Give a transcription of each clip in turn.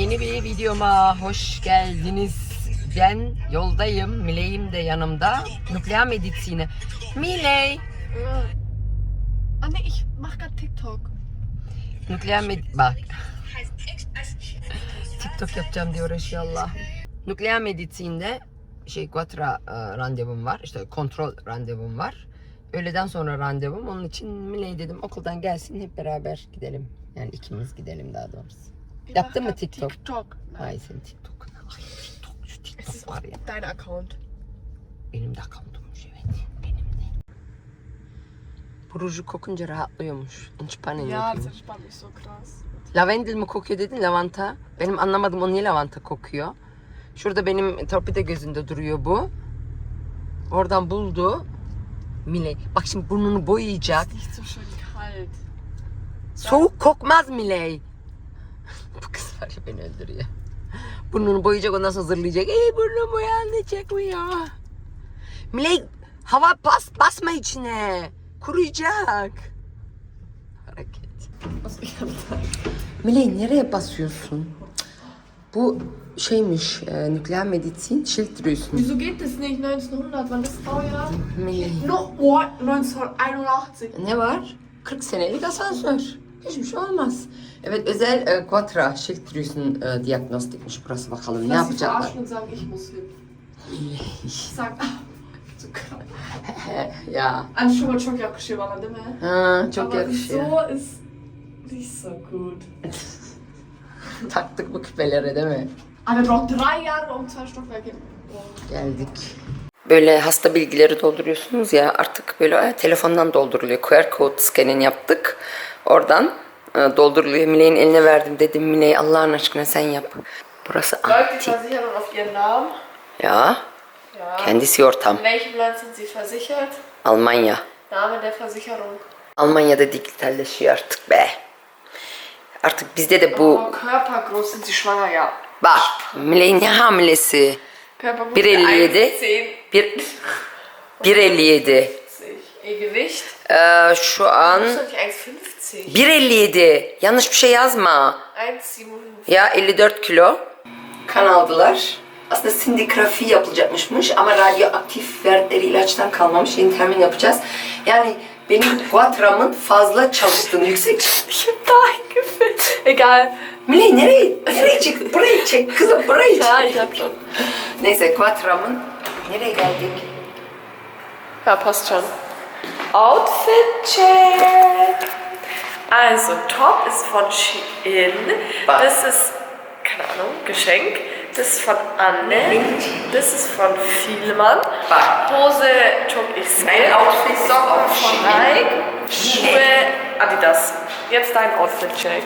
Yeni bir videoma hoş geldiniz. Ben yoldayım. Miley'im de yanımda. Nükleer medizini. Miley. Ja. Ah ne, ich mach grad TikTok. Nükleer med... Bak. TikTok yapacağım diye uğraşıyor Allah. Nükleer medisinde şey Quatra e, randevum var. İşte kontrol randevum var. Öğleden sonra randevum. Onun için Miley dedim okuldan gelsin hep beraber gidelim. Yani ikimiz gidelim daha doğrusu. Yaptın mı TikTok? TikTok. Ay senin TikTok. Ay TikTok şu Es ist TikTok var ya. dein Account. Benim de akantummuş evet. Benim de. Bu ruju kokunca rahatlıyormuş. Entspannen Ja, das yapıyormuş. entspannt mich so krass. Lavendel mi kokuyor dedin lavanta. Benim anlamadım o niye lavanta kokuyor. Şurada benim torpide gözünde duruyor bu. Oradan buldu. Miley. Bak şimdi burnunu boyayacak. Es riecht so schön kalt. Soğuk kokmaz Miley. Bu kız var ya beni öldürüyor. Burnunu boyayacak ondan sonra zırlayacak. Ey burnum boyandı çekmiyor. Miley hava bas, basma içine. Kuruyacak. Hareket. Miley nereye basıyorsun? Bu şeymiş, e, nükleer medizin Schilddrüsen. Wieso geht das nicht 1900? Wann ist das Baujahr? Miley. No, oh, 1981. Ne var? 40 senelik asansör. Hiçbir şey olmaz. Evet özel e, Quatra Schilddrüsen e, diagnostikmiş burası bakalım ne Lass sie yapacaklar. verarschen und sagen, ich muss hin. Ich sag, ah, so krass. ya An schon mal çok yakışıyor bana değil mi? ha, çok Aber yakışıyor. so ist nicht so gut. Taktık bu küpeleri değil mi? Aber braucht drei Jahre um zwei Stockwerke. Oh. Geldik. Böyle hasta bilgileri dolduruyorsunuz ya artık böyle telefondan dolduruluyor. QR code scanning yaptık. Oradan e, dolduruluyor. Miley'in eline verdim dedim Miley Allah'ın aşkına sen yap. Burası Läuft die anti. Versicherung auf Ihren Namen? Ya Ja. kendisi ortam. In welchem Land sind Sie versichert? Almanya. Name der Versicherung. Almanya'da dijitalleşiyor artık be. Artık bizde de bu Oh, Körpergröße sind Sie schwanger? Ja. bak Miley'in ne hamilesi? Körpergröße 1,57. 1 1.57. Ihr Gewicht? Ee, şu an Ist doch nicht 1,50. 1.57. Yanlış bir şey yazma. 1,57. Ya 54 kilo. Kan aldılar. Aslında sindigrafi yapılacakmışmış ama radyoaktif verdikleri ilaçtan kalmamış. Yeni termin yapacağız. Yani benim Quatra'mın fazla çalıştığını yüksek Ich hab da eingefüllt. Egal. Miley nereye? Nereye çek? Burayı çek kızım burayı çek. Neyse Quatra'mın nereye geldik? Ja, passt schon. Outfit check. Also, Top ist von Shein. Was? Das ist, keine Ahnung, Geschenk. Das ist von Anne. Das ist von Vielmann. Hose çok ich Mein Outfit ist Socken auch von. Nike. Schuhe Adidas. Jetzt dein Outfit check.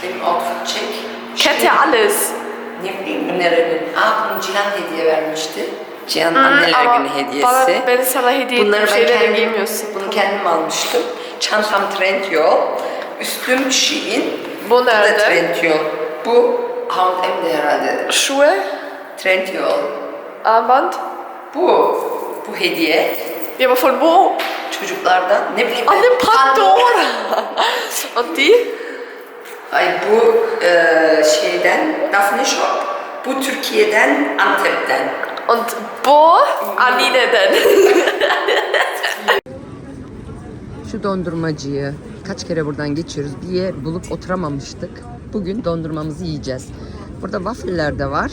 Benim outfit check. Kennt ihr alles? Ne bileyim bu nerenin? Aa bunu Cihan hediye vermişti. Cihan anneler Ama günü hediyesi. Bana, ben sana hediye Bunları ben kendim, giymiyorsun. bunu kendim almıştım. Çantam Trendyol. Üstüm Shein. Bu Bu da nerede? Trendyol. Bu H&M'de herhalde. Schuhe, Trendyol. Armband. Bu. Bu hediye. Ja, aber von wo? Çocuklardan ne bileyim ben. Anne Pandora. Und die? Ay bu e, şeyden Daphne Shop. Bu Türkiye'den Antep'ten. Und wo? Anine'den. Şu dondurmacıyı kaç kere buradan geçiyoruz. Bir yer bulup oturamamıştık. Bugün dondurmamızı yiyeceğiz. Burada waffle'ler de var.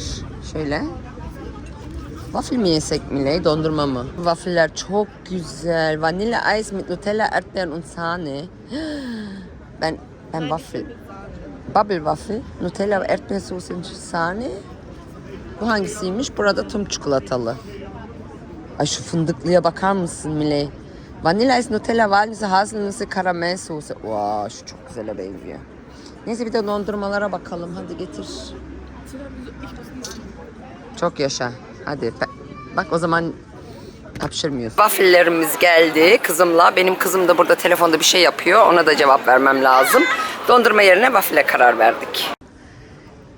Şöyle. Waffle mi yesek Miley, dondurma mı? Waffle'ler çok güzel. Vanilla Ice mit Nutella, Erdbeeren und Sahne. Ben ben waffle. Bubble waffle, Nutella, Erdbeersoße und Sahne. Bu hangisiymiş? Burada tüm çikolatalı. Ay şu fındıklıya bakar mısın Miley? Vanilla is Nutella, walnüsse, haselnüsse, karamel sosu. Wow, şu çok güzele benziyor. Neyse bir de dondurmalara bakalım. Hadi getir. Çok yaşa. Hadi. Bak o zaman hapşırmıyorsun. Waffle'lerimiz geldi kızımla. Benim kızım da burada telefonda bir şey yapıyor. Ona da cevap vermem lazım. Dondurma yerine waffle'e karar verdik.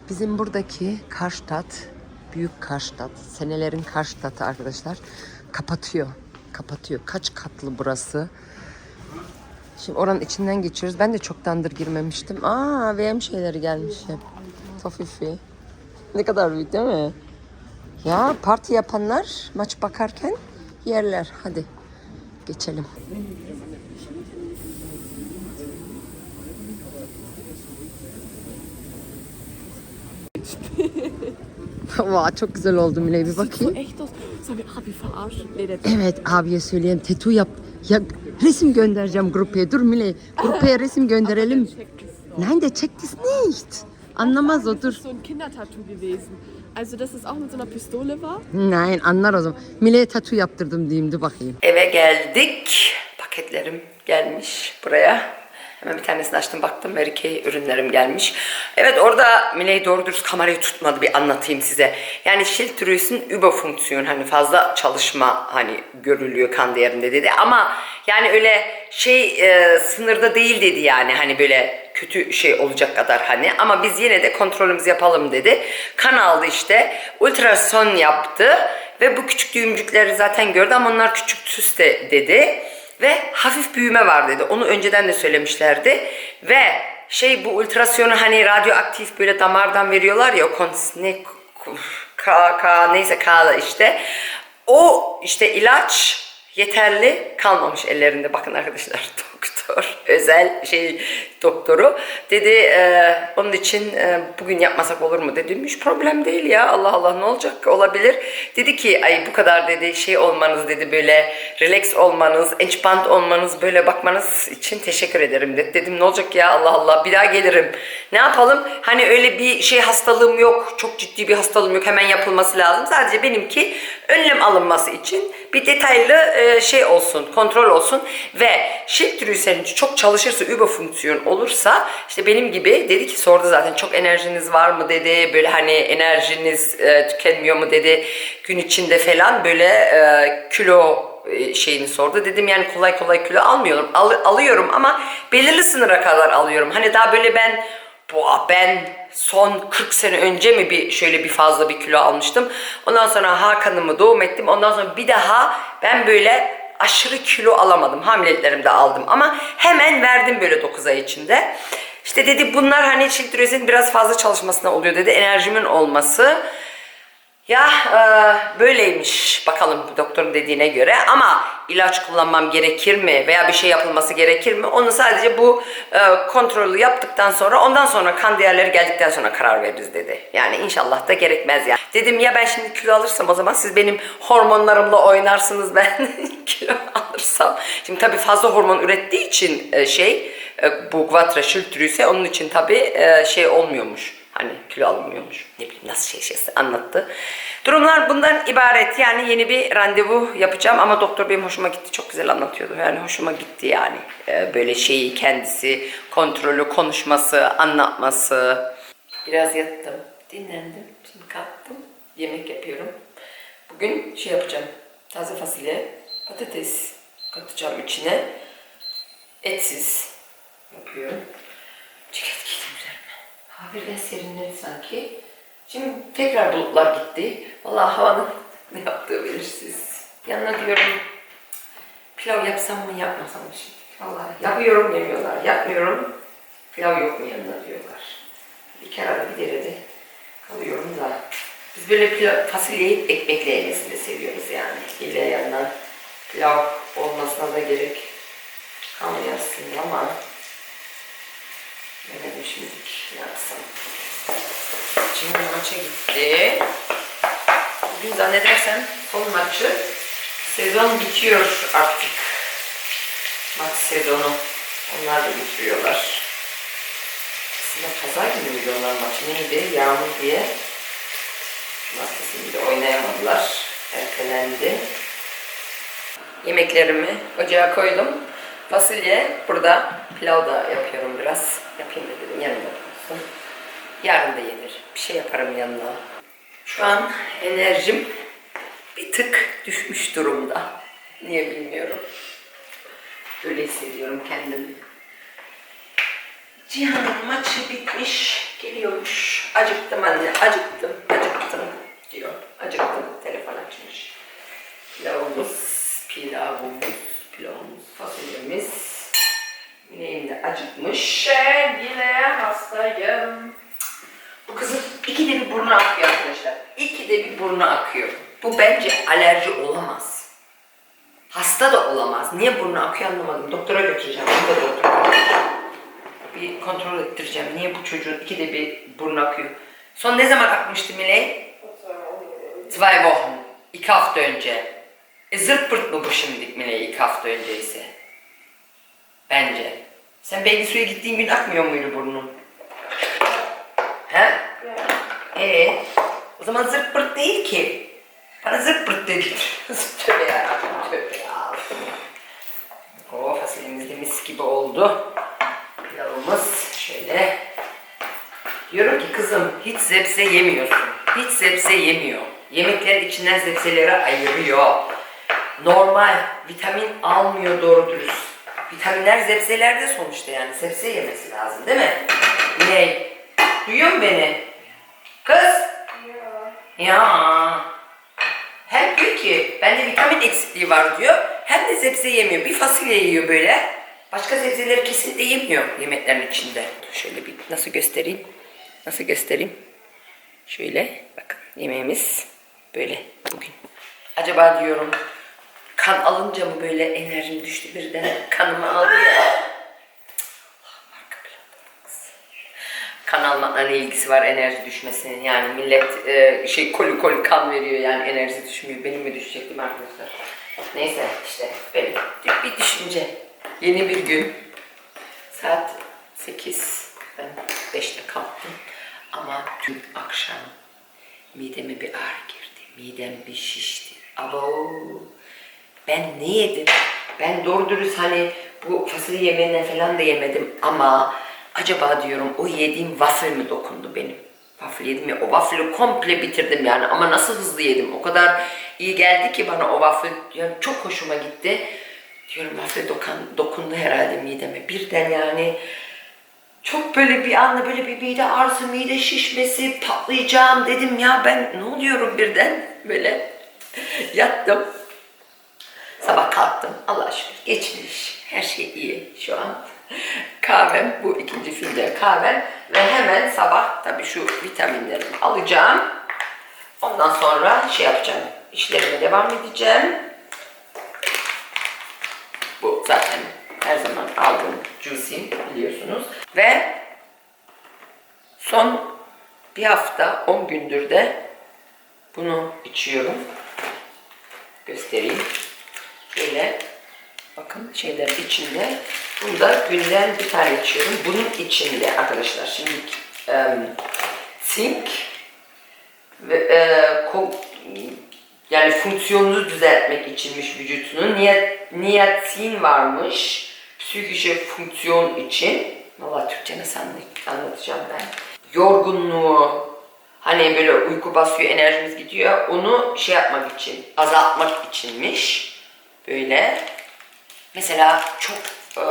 Bizim buradaki Karstadt, büyük Karstadt, senelerin Karstadt'ı arkadaşlar kapatıyor. Kapatıyor. Kaç katlı burası? Şimdi oranın içinden geçiyoruz. Ben de çoktandır girmemiştim. Aa VM şeyleri gelmiş. Tofifi. Ne kadar büyük değil mi? Ya parti yapanlar maç bakarken yerler. Hadi geçelim. Vay çok güzel oldu Mine bir bakayım. Echt aus? Sollen wir Abi verarschen? Nee, der Evet abiye söyleyeyim tetu yap. Ya resim göndereceğim grupaya. Dur Mine grupaya resim gönderelim. checkt es. Nein der checkt es nicht. Anlamaz o dur. Das ist so ein Kindertattoo gewesen. Also, dass es auch mit so einer Pistole war. Nein anlar o zaman. Mile'ye tatu yaptırdım diyeyim dur bakayım. Eve geldik. Paketlerim gelmiş buraya. Hemen bir tanesini açtım baktım Mary Kay ürünlerim gelmiş. Evet orada Miley doğru dürüst kamerayı tutmadı bir anlatayım size. Yani Schilddrüsen Überfunktion hani fazla çalışma hani görülüyor kan değerinde dedi ama yani öyle şey e, sınırda değil dedi yani hani böyle kötü şey olacak kadar hani ama biz yine de kontrolümüzü yapalım dedi. Kan aldı işte ultrason yaptı ve bu küçük düğümcükleri zaten gördü ama onlar küçük süs de dedi ve hafif büyüme var dedi. Onu önceden de söylemişlerdi ve şey bu ultrasyonu hani radyoaktif böyle damardan veriyorlar ya kons ne K, K neyse K işte o işte ilaç yeterli kalmamış ellerinde. Bakın arkadaşlar doktor, özel şey doktoru dedi e, onun için e, bugün yapmasak olur mu dedim. Hiç problem değil ya Allah Allah ne olacak olabilir. Dedi ki ay bu kadar dedi şey olmanız dedi böyle relax olmanız, entspannt olmanız böyle bakmanız için teşekkür ederim dedi. Dedim ne olacak ya Allah Allah bir daha gelirim. Ne yapalım? Hani öyle bir şey hastalığım yok. Çok ciddi bir hastalığım yok. Hemen yapılması lazım. Sadece benimki önlem alınması için bir detaylı e, şey olsun, kontrol olsun ve Schilddrüsen çok çalışırsa, überfonksiyon olursa işte benim gibi dedi ki sordu zaten çok enerjiniz var mı dedi. Böyle hani enerjiniz e, tükenmiyor mu dedi. Gün içinde falan böyle e, kilo e, şeyini sordu. Dedim yani kolay kolay kilo almıyorum. Al- alıyorum ama belirli sınıra kadar alıyorum. Hani daha böyle ben bu ben son 40 sene önce mi bir şöyle bir fazla bir kilo almıştım. Ondan sonra Hakan'ımı doğum ettim. Ondan sonra bir daha ben böyle aşırı kilo alamadım. Hamileliklerimde aldım ama hemen verdim böyle 9 ay içinde. İşte dedi bunlar hani Schilddrüsen'in biraz fazla çalışmasına oluyor dedi. Enerjimin olması. Ya e, böyleymiş bakalım doktorun dediğine göre ama ilaç kullanmam gerekir mi veya bir şey yapılması gerekir mi onu sadece bu e, kontrolü yaptıktan sonra ondan sonra kan değerleri geldikten sonra karar veririz dedi. Yani inşallah da gerekmez yani. Dedim ya ben şimdi kilo alırsam o zaman siz benim hormonlarımla oynarsınız ben kilo alırsam. Şimdi tabii fazla hormon ürettiği için e, şey e, bu Guatra Schilddrüse onun için tabii e, şey olmuyormuş. Hani kilo alınmıyormuş. Ne bileyim nasıl şey şeyse anlattı. Durumlar bundan ibaret. Yani yeni bir randevu yapacağım ama doktor benim hoşuma gitti. Çok güzel anlatıyordu. Yani hoşuma gitti yani. Ee, böyle şeyi kendisi, kontrolü, konuşması, anlatması. Biraz yattım, dinlendim. Şimdi kalktım. Yemek yapıyorum. Bugün şey yapacağım. Taze fasulye, patates katacağım içine. Etsiz yapıyorum. Hava birden serinledi sanki. Şimdi tekrar bulutlar gitti. Vallahi havanın ne yaptığı belirsiz. Yanına diyorum pilav yapsam mı yapmasam mı şimdi? Vallahi yapıyorum yemiyorlar. Yapmıyorum. Pilav yok mu yanına diyorlar. Bir kere arada bir derede kalıyorum da. Biz böyle pilav, fasulyeyi ekmekle yemesini seviyoruz yani. İlle yandan pilav olmasına da gerek kalmıyor aslında ama Bilemedim şimdilik yapsam. Cimri maça gitti. Bugün zannedersem son maçı. Sezon bitiyor artık. Maç sezonu. Onlar da bitiriyorlar. Aslında pazar günü müydü onlar maçı? Neydi? Yağmur diye. Cumartesi günü oynayamadılar. Ertelendi. Yemeklerimi ocağa koydum. Fasulye burada. Pilav da yapıyorum biraz. Yapayım dedim yanında olsun. Yarın da yenir. Bir şey yaparım yanına. Şu an enerjim bir tık düşmüş durumda. Niye bilmiyorum. Öyle hissediyorum kendimi. Cihan'ın maçı bitmiş. Geliyormuş. Acıktım anne. Acıktım. Acıktım diyor. Acıktım. Telefon açmış. Pilavımız, pilavımız, pilavımız, fasulyemiz. Mineğim de acıkmış. Ben yine hastayım. Bu kızın bir burnu akıyor arkadaşlar. İkide bir burnu akıyor. Bu bence alerji olamaz. Hasta da olamaz. Niye burnu akıyor anlamadım. Doktora götüreceğim. Burada doktora. Bir kontrol ettireceğim. Niye bu çocuğun ikide bir burnu akıyor? Son ne zaman akmıştı Miley? Zwei Wochen. İki hafta önce. E zırt pırt mı bu şimdi Miley iki hafta önce ise? Bence. Sen belli suya gittiğin gün akmıyor muydu burnun? He? Ee, o zaman zırt pırt değil ki. Bana zırt pırt dedi. tövbe ya. Tövbe ya. O fasulyemiz mis gibi oldu. Pilavımız şöyle. Diyorum ki kızım hiç zepse yemiyorsun. Hiç zepse yemiyor. Yemeklerin içinden zepseleri ayırıyor. Normal vitamin almıyor doğru dürüst. Vitaminler zepselerde sonuçta yani. Zepse yemesi lazım değil mi? Ne? Duyuyor musun beni? Kız? Ya. Hem diyor ki bende vitamin eksikliği var diyor. Hem de sebze yemiyor. Bir fasulye yiyor böyle. Başka sebzeleri kesinlikle yemiyor yemeklerin içinde. Şöyle bir nasıl göstereyim? Nasıl göstereyim? Şöyle bakın yemeğimiz böyle bugün. Acaba diyorum kan alınca mı böyle enerjim düştü? Birden kanımı aldı ya. Kan almakla ne ilgisi var enerji düşmesinin? Yani millet e, şey koli koli kan veriyor yani enerji düşmüyor. Benim mi düşecektim arkadaşlar? Neyse işte benim bir düşünce. Yeni bir gün. Saat 8 ben 5'te kalktım. Ama dün akşam mideme bir ağrı girdi. Midem bir şişti. Abo ben ne yedim? Ben doğru dürüst hani bu fasulye yemeğinden falan da yemedim ama acaba diyorum o yediğim waffle mi dokundu benim? Waffle yedim ya o waffle'ı komple bitirdim yani ama nasıl hızlı yedim o kadar iyi geldi ki bana o waffle yani çok hoşuma gitti. Diyorum waffle dokan, dokundu herhalde mideme birden yani çok böyle bir anda böyle bir mide ağrısı, mide şişmesi, patlayacağım dedim ya ben ne oluyorum birden böyle yattım. Sabah kalktım. Allah şükür geçmiş. Her şey iyi şu an. Kahvem, bu ikinci filtre kahvem. Ve hemen sabah tabii şu vitaminlerimi alacağım. Ondan sonra şey yapacağım. İşlerime devam edeceğim. Bu zaten her zaman aldığım juicy biliyorsunuz. Ve son bir hafta 10 gündür de bunu içiyorum. Göstereyim. Şöyle bakın şeyler içinde. Bunda günden bir tane içiyorum. Bunun içinde arkadaşlar şimdi em, zinc ve e, yani fonksiyonunu düzeltmek içinmiş vücutunun niyat, niyatin varmış psikische fonksiyon için. Valla Türkçe nasıl anlat- anlatacağım ben. Yorgunluğu, hani böyle uyku basıyor, enerjimiz gidiyor. Onu şey yapmak için, azaltmak içinmiş. Böyle. Mesela çok e,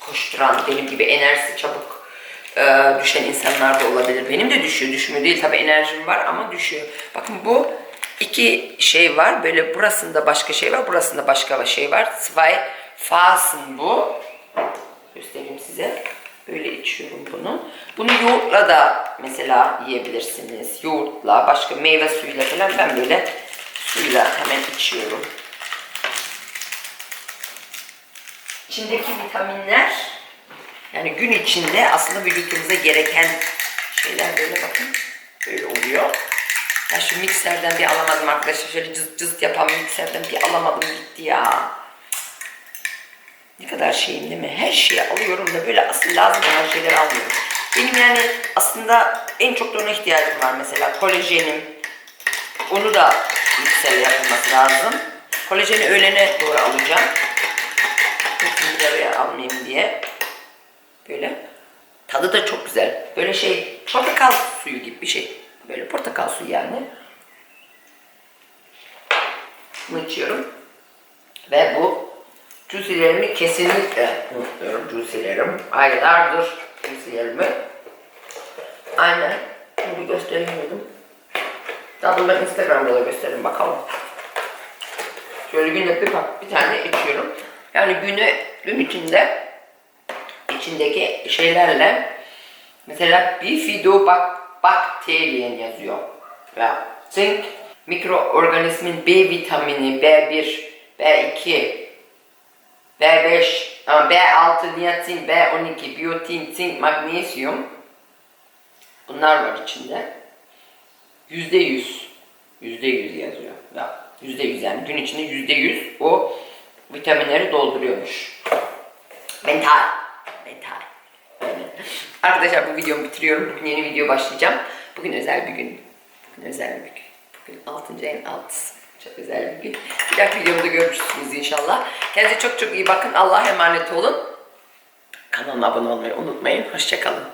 koşturan, benim gibi enerjisi çabuk e, düşen insanlar da olabilir. Benim de düşüyor, düşmüyor değil. Tabii enerjim var ama düşüyor. Bakın bu iki şey var. Böyle burasında başka şey var, burasında başka şey var. Zwei Phasen bu. Göstereyim size. Böyle içiyorum bunu. Bunu yoğurtla da mesela yiyebilirsiniz. Yoğurtla, başka meyve suyuyla falan ben böyle suyla hemen içiyorum. İçindeki vitaminler yani gün içinde aslında vücudumuza gereken şeyler böyle bakın böyle oluyor. Ben şu mikserden bir alamadım arkadaşlar. Şöyle cızt cızt yapan mikserden bir alamadım gitti ya. Ne kadar şeyim değil mi? Her şeyi alıyorum da böyle asıl lazım olan şeyleri almıyorum. Benim yani aslında en çok da ona ihtiyacım var mesela. Kolajenim. Onu da mikserle yapılması lazım. Kolajeni öğlene doğru alacağım. Almayayım diye. Böyle. Tadı da çok güzel. Böyle şey portakal suyu gibi bir şey. Böyle portakal suyu yani. Bunu içiyorum. Ve bu Juicy'lerimi kesinlikle unutmuyorum juicy'lerim. Aylardır juicy'lerimi. Aynen. Şimdi göstereyim Daha ben Instagram'da da göstereyim bakalım. Şöyle günde bir, bir tane içiyorum. Yani güne, gün içinde içindeki şeylerle mesela bir fido bak bakteriyen yazıyor. Ya zink mikroorganizmin B vitamini, B1, B2, B5, ama B6, niasin, B12, biyotin, zink, magnezyum. Bunlar var içinde. Yüzde yüz. Yüzde yüz yazıyor. Ya, yüzde yüz yani gün içinde yüzde yüz o vitaminleri dolduruyormuş. Mental. Mental. Arkadaşlar bu videomu bitiriyorum. Bugün yeni video başlayacağım. Bugün özel bir gün. Bugün özel bir gün. Bugün 6. ayın 6'sı. Çok özel bir gün. Bir dahaki videomda görüşürsünüz inşallah. Kendinize çok çok iyi bakın. Allah'a emanet olun. Kanalıma abone olmayı unutmayın. Hoşçakalın.